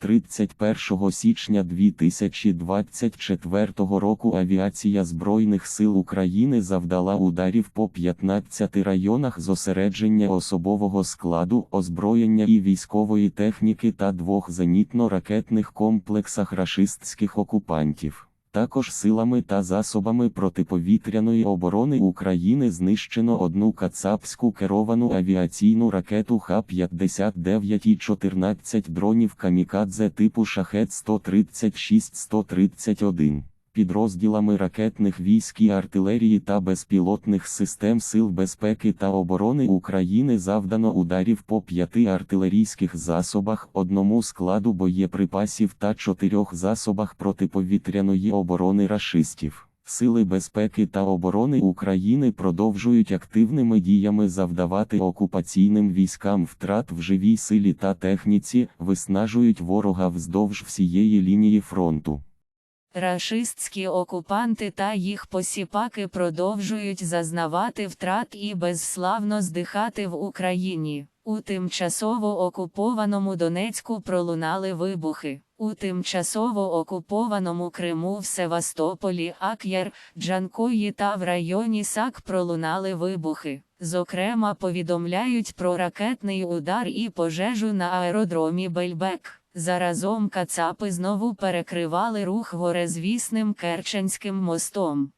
31 січня 2024 року авіація Збройних сил України завдала ударів по 15 районах зосередження особового складу, озброєння і військової техніки та двох зенітно-ракетних комплексах рашистських окупантів. Також силами та засобами протиповітряної оборони України знищено одну кацапську керовану авіаційну ракету Х-59 і 14 дронів камікадзе типу Шахет 136-131. Підрозділами ракетних військ і артилерії та безпілотних систем Сил безпеки та оборони України завдано ударів по п'яти артилерійських засобах, одному складу боєприпасів та чотирьох засобах протиповітряної оборони рашистів. Сили безпеки та оборони України продовжують активними діями завдавати окупаційним військам втрат в живій силі та техніці, виснажують ворога вздовж всієї лінії фронту. Рашистські окупанти та їх посіпаки продовжують зазнавати втрат і безславно здихати в Україні. У тимчасово окупованому Донецьку пролунали вибухи. У тимчасово окупованому Криму в Севастополі, Ак'яр, Джанкої та в районі Сак пролунали вибухи. Зокрема, повідомляють про ракетний удар і пожежу на аеродромі Бельбек. Заразом кацапи знову перекривали рух горезвісним Керченським мостом.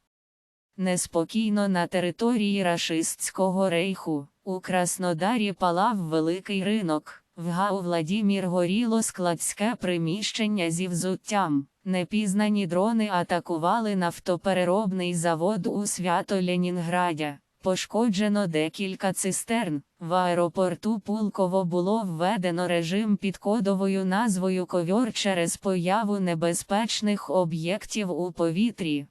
Неспокійно на території рашистського рейху. У Краснодарі палав великий ринок. В ГАУ Владімір горіло складське приміщення зі взуттям. Непізнані дрони атакували нафтопереробний завод у Свято-Ленінграді. Пошкоджено декілька цистерн. В аеропорту Пулково було введено режим під кодовою назвою Ковьор через появу небезпечних об'єктів у повітрі.